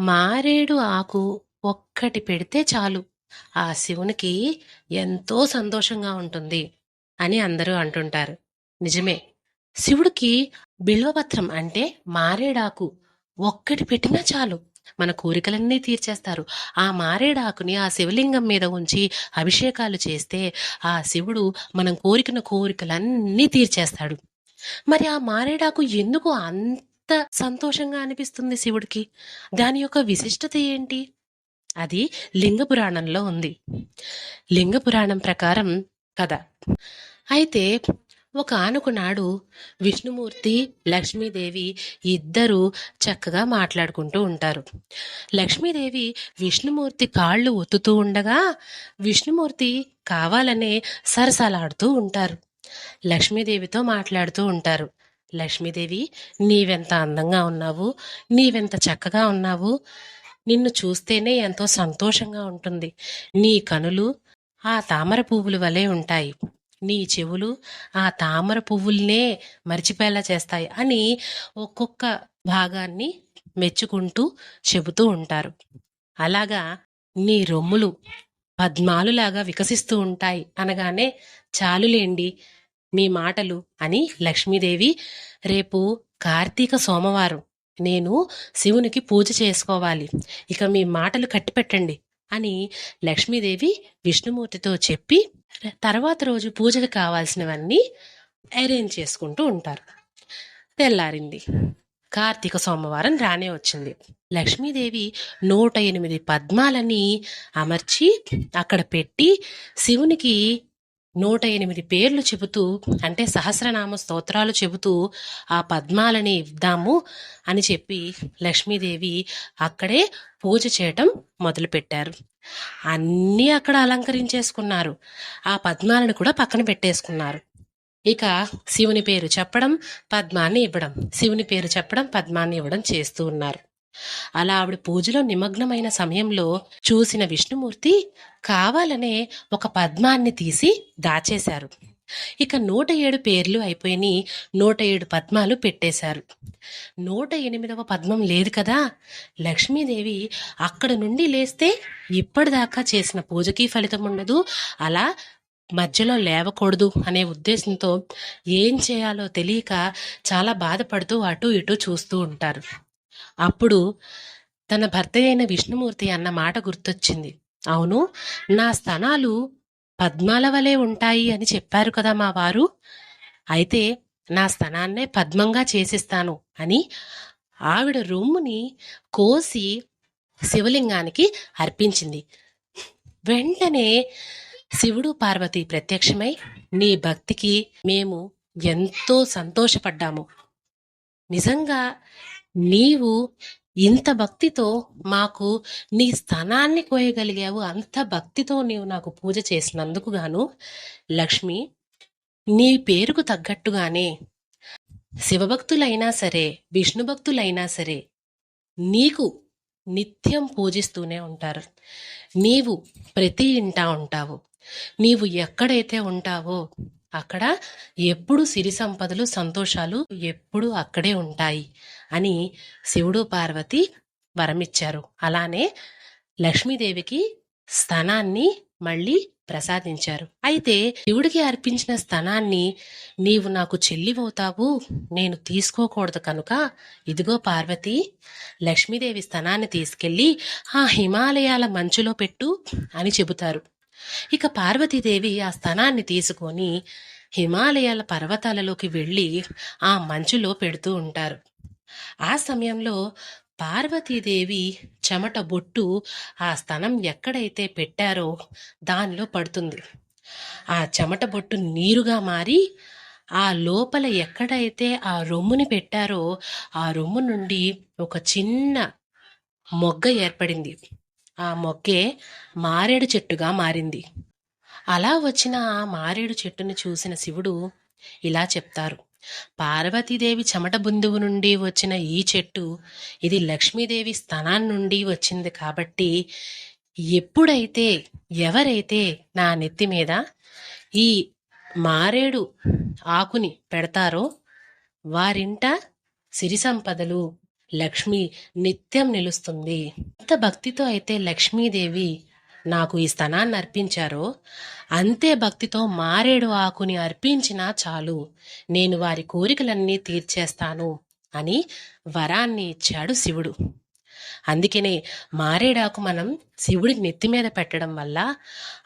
మారేడు ఆకు ఒక్కటి పెడితే చాలు. ఆ శివునికి ఎంతో సంతోషంగా ఉంటుంది అని అందరూ అంటుంటారు. నిజమే. శివుడికి బిల్వపత్రం అంటే మారేడాకు ఒక్కటి పెట్టినా చాలు. మన కోరికలన్నీ తీర్చేస్తారు. ఆ మారేడాకుని ఆ శివలింగం మీద ఉంచి అభిషేకాలు చేస్తే ఆ శివుడు మనం కోరికన కోరికలన్నీ తీర్చేస్తాడు. మరి ఆ మారేడాకు ఎందుకు అంత సంతోషంగా అనిపిస్తుంది శివుడికి? దాని యొక్క విశిష్టత ఏంటి? అది లింగ పురాణంలో ఉంది. లింగ పురాణం ప్రకారం కథ. అయితే ఒక ఆనుకునాడు విష్ణుమూర్తి లక్ష్మీదేవి ఇద్దరు చక్కగా మాట్లాడుకుంటూ ఉంటారు. లక్ష్మీదేవి విష్ణుమూర్తి కాళ్ళు ఒత్తుతూ ఉండగా విష్ణుమూర్తి కావాలనే సరసలాడుతూ ఉంటారు. లక్ష్మీదేవితో మాట్లాడుతూ ఉంటారు. లక్ష్మీదేవి నీవెంత అందంగా ఉన్నావు నీవెంత చక్కగా ఉన్నావు నిన్ను చూస్తేనే ఎంతో సంతోషంగా ఉంటుంది. నీ కనులు ఆ తామర పువ్వుల వలె ఉంటాయి. నీ చెవులు ఆ తామర పువ్వుల్నే మర్చిపోయేలా చేస్తాయి అని ఒక్కొక్క భాగాన్ని మెచ్చుకుంటూ చెబుతూ ఉంటారు. అలాగా నీ రొమ్ములు పద్మాలులాగా వికసిస్తూ ఉంటాయి అనగానే చాలులేండి మీ మాటలు అని లక్ష్మీదేవి రేపు కార్తీక సోమవారం నేను శివునికి పూజ చేసుకోవాలి. ఇక మీ మాటలు కట్టిపెట్టండి అని లక్ష్మీదేవి విష్ణుమూర్తితో చెప్పి తర్వాత రోజు పూజకు కావాల్సినవన్నీ అరేంజ్ చేసుకుంటూ ఉంటారు. తెల్లారింది. కార్తీక సోమవారం రానే వచ్చింది. లక్ష్మీదేవి నూట ఎనిమిది పద్మాలని అమర్చి అక్కడ పెట్టి శివునికి నూట ఎనిమిది పేర్లు చెబుతూ అంటే సహస్రనామ స్తోత్రాలు చెబుతూ ఆ పద్మాలని ఇద్దాము అని చెప్పి లక్ష్మీదేవి అక్కడే పూజ చేయటం మొదలుపెట్టారు. అన్నీ అక్కడ అలంకరించేసుకున్నారు. ఆ పద్మాలను కూడా పక్కన పెట్టేసుకున్నారు. ఇక శివుని పేరు చెప్పడం పద్మాన్ని ఇవ్వడం శివుని పేరు చెప్పడం పద్మాన్ని ఇవ్వడం చేస్తూ ఉన్నారు. అలా ఆవిడ పూజలో నిమగ్నమైన సమయంలో చూసిన విష్ణుమూర్తి కావాలనే ఒక పద్మాన్ని తీసి దాచేశారు. ఇక నూట ఏడు పేర్లు అయిపోయి నూట ఏడు పద్మాలు పెట్టేశారు. నూట ఎనిమిదవ పద్మం లేదు కదా? లక్ష్మీదేవి అక్కడ నుండి లేస్తే ఇప్పటిదాకా చేసిన పూజకి ఫలితం ఉండదు. అలా మధ్యలో లేవకూడదు అనే ఉద్దేశంతో ఏం చేయాలో తెలియక చాలా బాధపడుతూ అటు ఇటు చూస్తూ ఉంటారు. అప్పుడు తన భర్త అయిన విష్ణుమూర్తి అన్న మాట గుర్తొచ్చింది. అవును నా స్థనాలు పద్మాల వలె ఉంటాయి అని చెప్పారు కదా మా వారు. అయితే నా స్థనాన్నే పద్మంగా చేసిస్తాను అని ఆవిడ రొమ్ముని కోసి శివలింగానికి అర్పించింది. వెంటనే శివుడు పార్వతి ప్రత్యక్షమై నీ భక్తికి మేము ఎంతో సంతోషపడ్డాము. నిజంగా నీవు ఇంత భక్తితో మాకు నీ స్థానాన్ని కోయగలిగావు అంత భక్తితో నీవు నాకు పూజ చేసినందుకు గాను లక్ష్మి నీ పేరుకు తగ్గట్టుగానే శివభక్తులైనా సరే విష్ణు భక్తులైనా సరే నీకు నిత్యం పూజిస్తూనే ఉంటారు. నీవు ప్రతి ఇంటా ఉంటావు. నీవు ఎక్కడైతే ఉంటావో అక్కడ ఎప్పుడు సిరి సంపదలు సంతోషాలు ఎప్పుడు అక్కడే ఉంటాయి అని శివుడు పార్వతి వరమిచ్చారు. అలానే లక్ష్మీదేవికి స్థనాన్ని మళ్ళీ ప్రసాదించారు. అయితే శివుడికి అర్పించిన స్థనాన్ని నీవు నాకు చెల్లివవుతావు నేను తీసుకోకూడదు కనుక ఇదిగో పార్వతి లక్ష్మీదేవి స్థనాన్ని తీసుకెళ్ళి ఆ హిమాలయాల మంచులో పెట్టు అని చెబుతారు. ఇక పార్వతీదేవి ఆ స్థనాన్ని తీసుకొని హిమాలయాల పర్వతాలలోకి వెళ్ళి ఆ మంచులో పెడుతూ ఉంటారు. ఆ సమయంలో పార్వతీదేవి చెమట బొట్టు ఆ స్థనం ఎక్కడైతే పెట్టారో దానిలో పడుతుంది. ఆ చెమట బొట్టు నీరుగా మారి ఆ లోపల ఎక్కడైతే ఆ రొమ్ముని పెట్టారో ఆ రొమ్ము నుండి ఒక చిన్న మొగ్గ ఏర్పడింది. ఆ మొగ్గే మారేడు చెట్టుగా మారింది. అలా వచ్చిన ఆ మారేడు చెట్టును చూసిన శివుడు ఇలా చెప్తారు. పార్వతీదేవి చెమట బుందువు నుండి వచ్చిన ఈ చెట్టు ఇది లక్ష్మీదేవి స్థానాన్ని నుండి వచ్చింది కాబట్టి ఎప్పుడైతే ఎవరైతే నా నెత్తి మీద ఈ మారేడు ఆకుని పెడతారో వారింట సిరి సంపదలు లక్ష్మి నిత్యం నిలుస్తుంది. ఎంత భక్తితో అయితే లక్ష్మీదేవి నాకు ఈ స్థనాన్ని అర్పించారో అంతే భక్తితో మారేడు ఆకుని అర్పించినా చాలు. నేను వారి కోరికలన్నీ తీర్చేస్తాను అని వరాన్ని ఇచ్చాడు శివుడు. అందుకనే మారేడాకు మనం శివుడికి నెత్తి మీద పెట్టడం వల్ల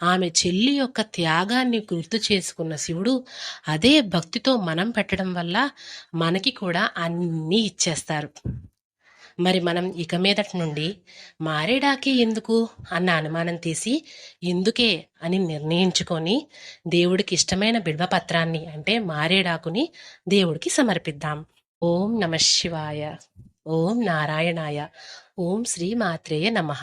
ఆమె చెల్లి యొక్క త్యాగాన్ని గుర్తు చేసుకున్న శివుడు అదే భక్తితో మనం పెట్టడం వల్ల మనకి కూడా అన్నీ ఇచ్చేస్తారు. మరి మనం ఇక మీదటి నుండి మారేడాకే ఎందుకు అన్న అనుమానం తీసి ఎందుకే అని నిర్ణయించుకొని దేవుడికి ఇష్టమైన బిడ్వపత్రాన్ని అంటే మారేడాకుని దేవుడికి సమర్పిద్దాం. ఓం నమ శివాయ. ఓం నారాయణాయ. ఓం శ్రీ మాత్రేయ నమః.